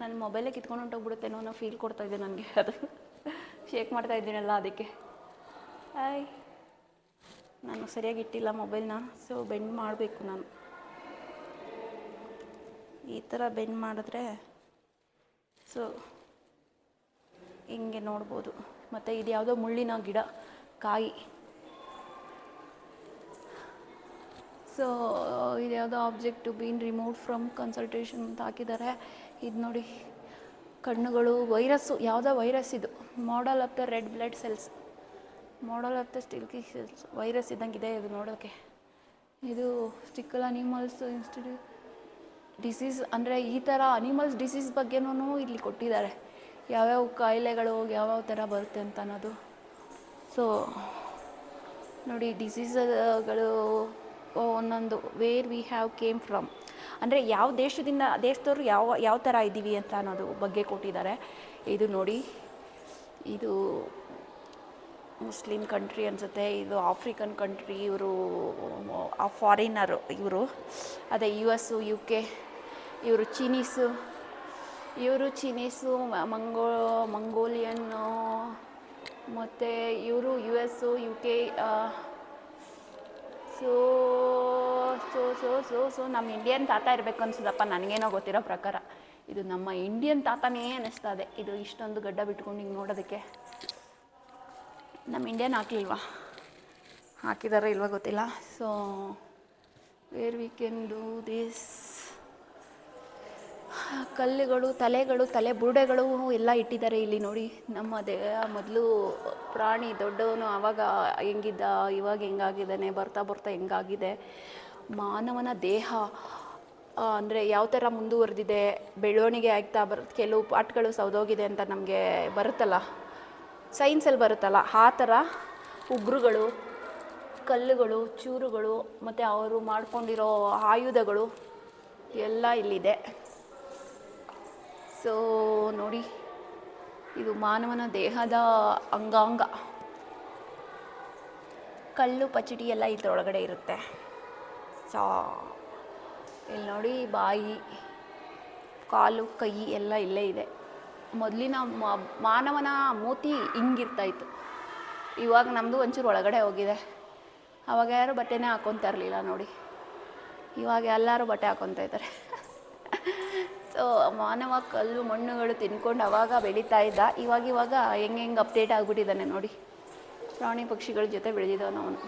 ನನ್ನ ಮೊಬೈಲೇ ಕಿತ್ಕೊಂಡು ಹೊಂಟೋಗ್ಬಿಡುತ್ತೇನೋ ಅನ್ನೋ ಫೀಲ್ ಕೊಡ್ತಾ ಇದ್ದೆ ನನಗೆ. ಅದು ಶೇಕ್ ಮಾಡ್ತಾ ಇದ್ದೀನಲ್ಲ ಅದಕ್ಕೆ. ಆಯ್ ನಾನು ಸರಿಯಾಗಿ ಇಟ್ಟಿಲ್ಲ ಮೊಬೈಲ್ನ ಸೊ ಬೆಂಡ್ ಮಾಡಬೇಕು ನಾನು. ಈ ಥರ ಬೆಂಡ್ ಮಾಡಿದ್ರೆ ಸೊ ಹಿಂಗೆ ನೋಡ್ಬೋದು. ಮತ್ತು ಇದು ಯಾವುದೋ ಮುಳ್ಳಿನ ಗಿಡ, ಕಾಯಿ. ಸೊ, ಇದು ಯಾವುದೋ object been remove from consultation ಅಂತ ಹಾಕಿದ್ದಾರೆ. ಇದು ನೋಡಿ, ಕಣ್ಣುಗಳು ವೈರಸ್ಸು ಯಾವುದೋ ವೈರಸ್ ಇದು. Model of the red blood cells model of the sickle cells virus ಇದ್ದಂಗಿದೆ ಇದು ನೋಡೋಕ್ಕೆ ಇದು ಸ್ಟಿಕ್ಕಲ್ ಅನಿಮಲ್ಸ್ ಇನ್ಸ್ಟಿಟ್ಯೂಟ್ ಡಿಸೀಸ್ ಅಂದರೆ ಈ ಥರ ಅನಿಮಲ್ಸ್ ಡಿಸೀಸ್ ಬಗ್ಗೆನೂ ಇಲ್ಲಿ ಕೊಟ್ಟಿದ್ದಾರೆ. ಯಾವ್ಯಾವ ಕಾಯಿಲೆಗಳು, ಯಾವ್ಯಾವ ಥರ ಬರುತ್ತೆ ಅಂತ ಅನ್ನೋದು. ಸೊ ನೋಡಿ ಡಿಸೀಸ್ಗಳು ಒಂದೊಂದು where we have came from ಅಂದರೆ ಯಾವ ದೇಶದಿಂದ, ದೇಶದವರು ಯಾವ ಯಾವ ಥರ ಇದ್ದೀವಿ ಅಂತ ಅನ್ನೋದು ಬಗ್ಗೆ ಕೊಟ್ಟಿದ್ದಾರೆ. ಇದು ನೋಡಿ, ಇದು ಮುಸ್ಲಿಂ ಕಂಟ್ರಿ ಅನಿಸುತ್ತೆ, ಇದು ಆಫ್ರಿಕನ್ ಕಂಟ್ರಿ ಇವರು ಫಾರಿನರು ಇವರು. ಅದೇ ಯು ಎಸ್ಸು ಯು ಕೆ ಇವರು ಚೀನೀಸು ಇವರು ಚೀನೀಸು, ಮಂಗೋ ಮಂಗೋಲಿಯನ್ನು ಮತ್ತು ಇವರು U S U K so so so so so ನಮ್ಮ ಇಂಡಿಯನ್ ತಾತ ಇರಬೇಕು ಅನ್ಸುದಪ್ಪ. ನನಗೇನೋ ಗೊತ್ತಿರೋ ಪ್ರಕಾರ ಇದು ನಮ್ಮ ಇಂಡಿಯನ್ ತಾತನೇ ಅನ್ನಿಸ್ತಾ ಇದೆ ಇದು ಇಷ್ಟೊಂದು ಗಡ್ಡ ಬಿಟ್ಕೊಂಡು ಹಿಂಗೆ ನೋಡೋದಕ್ಕೆ. ನಮ್ಮ ಇಂಡಿಯನ್ ಹಾಕ್ಲಿಲ್ವಾ? ಹಾಕಿದಾರೋ ಇಲ್ವಾ ಗೊತ್ತಿಲ್ಲ. So where we can do this ಕಲ್ಲುಗಳು, ತಲೆಗಳು, ತಲೆ ಬುರುಡೆಗಳು ಎಲ್ಲ ಇಟ್ಟಿದ್ದಾರೆ ಇಲ್ಲಿ ನೋಡಿ. ನಮ್ಮ ದೇಹ ಮೊದಲು ಪ್ರಾಣಿ ದೊಡ್ಡವನು ಆವಾಗ ಹೆಂಗಿದ್ದ, ಇವಾಗ ಹೆಂಗಾಗಿದ್ದಾನೆ, ಬರ್ತಾ ಬರ್ತಾ ಹೆಂಗಾಗಿದೆ. ಮಾನವನ ದೇಹ ಅಂದರೆ ಯಾವ ಥರ ಮುಂದುವರೆದಿದೆ, ಬೆಳವಣಿಗೆ ಆಗ್ತಾ ಬರುತ್ತೆ ಕೆಲವು ಪಾಠಗಳು ಸೌದೋಗಿದೆ ಅಂತ ನಮಗೆ ಬರುತ್ತಲ್ಲ. ಸೈನ್ಸಲ್ಲಿ ಬರುತ್ತಲ್ಲ, ಆ ಥರ ಉಗ್ರುಗಳು, ಕಲ್ಲುಗಳು, ಚೂರುಗಳು, ಮತ್ತು ಅವರು ಮಾಡ್ಕೊಂಡಿರೋ ಆಯುಧಗಳು ಎಲ್ಲ ಇಲ್ಲಿದೆ. ಸೊ ನೋಡಿ, ಇದು ಮಾನವನ ದೇಹದ ಅಂಗಾಂಗ. ಕಲ್ಲು ಪಚಡಿ ಎಲ್ಲ ಇದರೊಳಗಡೆ ಇರುತ್ತೆ. ಸೊ, ಇಲ್ಲಿ ನೋಡಿ ಬಾಯಿ, ಕಾಲು, ಕೈ ಎಲ್ಲ ಇಲ್ಲೇ ಇದೆ. ಮೊದಲಿನ ಮಾನವನ ಮೂತಿ ಹಿಂಗಿರ್ತಾಯಿತ್ತು ಇವಾಗ ನಮ್ಮದು ಒಂಚೂರು ಒಳಗಡೆ ಹೋಗಿದೆ. ಅವಾಗ ಯಾರು ಬಟ್ಟೆನೇ ಹಾಕ್ಕೊತಾ ಇರಲಿಲ್ಲ ನೋಡಿ. ಇವಾಗ ಎಲ್ಲರೂ ಬಟ್ಟೆ ಹಾಕ್ಕೊತಾ ಇದ್ದಾರೆ. ಮಾನವ ಕಲ್ಲು ಮಣ್ಣುಗಳು ತಿನ್ಕೊಂಡು ಅವಾಗ ಬೆಳೀತಾ ಇದ್ದ. ಇವಾಗ ಇವಾಗ ಹೆಂಗೆ ಹೆಂಗೆ ಅಪ್ಡೇಟ್ ಆಗಿಬಿಟ್ಟಿದ್ದಾನೆ ನೋಡಿ. ಪ್ರಾಣಿ ಪಕ್ಷಿಗಳ ಜೊತೆ ಬೆಳೆದಿದ್ದಾನೆ ಅವನು.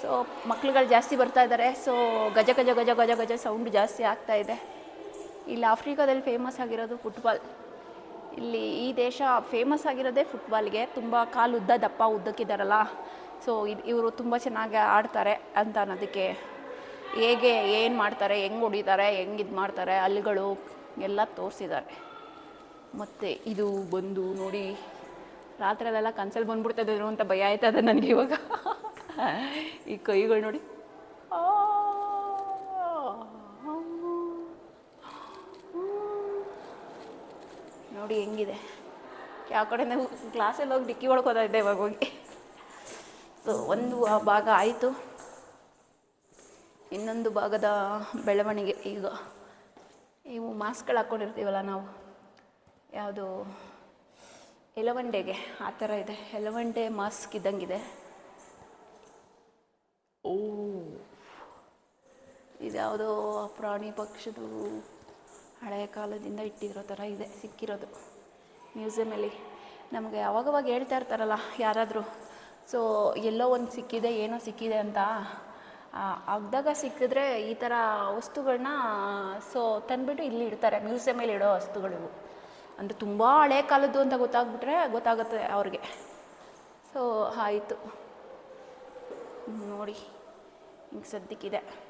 ಸೊ ಮಕ್ಳುಗಳು ಜಾಸ್ತಿ ಬರ್ತಾ ಇದ್ದಾರೆ ಸೊ ಗಜ ಗಜ ಗಜ ಗಜ ಗಜ ಸೌಂಡ್ ಜಾಸ್ತಿ ಆಗ್ತಾ ಇದೆ. ಇಲ್ಲಿ ಆಫ್ರಿಕಾದಲ್ಲಿ ಫೇಮಸ್ ಆಗಿರೋದು ಫುಟ್ಬಾಲ್ ಇಲ್ಲಿ ಈ ದೇಶ ಫೇಮಸ್ ಆಗಿರೋದೇ ಫುಟ್ಬಾಲ್ಗೆ ತುಂಬ ಕಾಲು ಉದ್ದ ದಪ್ಪ ಉದ್ದಕ್ಕಿದ್ದಾರಲ್ಲ. ಸೊ ಇದು ಇವರು ತುಂಬ ಚೆನ್ನಾಗಿ ಆಡ್ತಾರೆ ಅಂತ ಅನ್ನೋದಕ್ಕೆ ಹೇಗೆ ಏನು ಮಾಡ್ತಾರೆ ಹೆಂಗೆ ಹೊಡಿತಾರೆ ಹೆಂಗೆ ಇದು ಮಾಡ್ತಾರೆ ಅಲ್ಲಿಗಳು ಎಲ್ಲ ತೋರಿಸಿದ್ದಾರೆ ಮತ್ತು ಇದು ಬಂದು ನೋಡಿ ರಾತ್ರಿಯಲ್ಲೆಲ್ಲ ಕನ್ಸಲ್ಲಿ ಬಂದ್ಬಿಡ್ತದೇನೋ ಅಂತ ಭಯ ಆಯ್ತದೆ ನನಗೆ ಇವಾಗ ಈ ಕೈಗಳು ನೋಡಿ. ನೋಡಿ ಹೆಂಗಿದೆ ಯಾವ ಕಡೆ ನಾವು ಕ್ಲಾಸಲ್ಲಿ ಹೋಗಿ ಡಿಕ್ಕಿ ಹೊಡ್ಕೋತಾ ಇದ್ದೆ ಇವಾಗ ಹೋಗಿ ಸೊ ಒಂದು ಆ ಭಾಗ ಆಯಿತು ಇನ್ನೊಂದು ಭಾಗದ ಬೆಳವಣಿಗೆ ಈಗ. ಇವು ಮಾಸ್ಕ್ಗಳು ಹಾಕ್ಕೊಂಡಿರ್ತೀವಲ್ಲ ನಾವು? ಯಾವುದು? ಎಲವಂಡೆಗೆ ಆ ಥರ ಇದೆ. ಎಲವಂಡೆ ಮಾಸ್ಕ್ ಇದ್ದಂಗಿದೆ. ಓ. ಇದ್ಯಾವುದೋ ಪ್ರಾಣಿ ಪಕ್ಷದ ಹಳೆಯ ಕಾಲದಿಂದ ಇಟ್ಟಿರೋ ಥರ ಇದೆ ಸಿಕ್ಕಿರೋದು. ಮ್ಯೂಸಿಯಮಲ್ಲಿ ನಮಗೆ ಅವಾಗವಾಗ ಹೇಳ್ತಾ ಇರ್ತಾರಲ್ಲ ಯಾರಾದರೂ ಸೊ ಎಲ್ಲೋ ಒಂದು ಸಿಕ್ಕಿದೆ ಏನೋ ಸಿಕ್ಕಿದೆ ಅಂತ? ಅಗ್ದಾಗ ಸಿಕ್ಕಿದ್ರೆ ಈ ಥರ ವಸ್ತುಗಳನ್ನ ಸೊ, ತಂದುಬಿಟ್ಟು ಇಲ್ಲಿ ಇಡ್ತಾರೆ ಮ್ಯೂಸಿಯಮಲ್ಲಿ ಇಡೋ ವಸ್ತುಗಳಿವು ಅಂದರೆ ತುಂಬ ಹಳೆ ಕಾಲದ್ದು ಅಂತ ಗೊತ್ತಾಗ್ಬಿಟ್ರೆ ಗೊತ್ತಾಗುತ್ತೆ ಅವ್ರಿಗೆ. ಸೊ, ಆಯಿತು. ನೋಡಿ, ಹಿಂಗೆ ಸದ್ಯಕ್ಕಿದೆ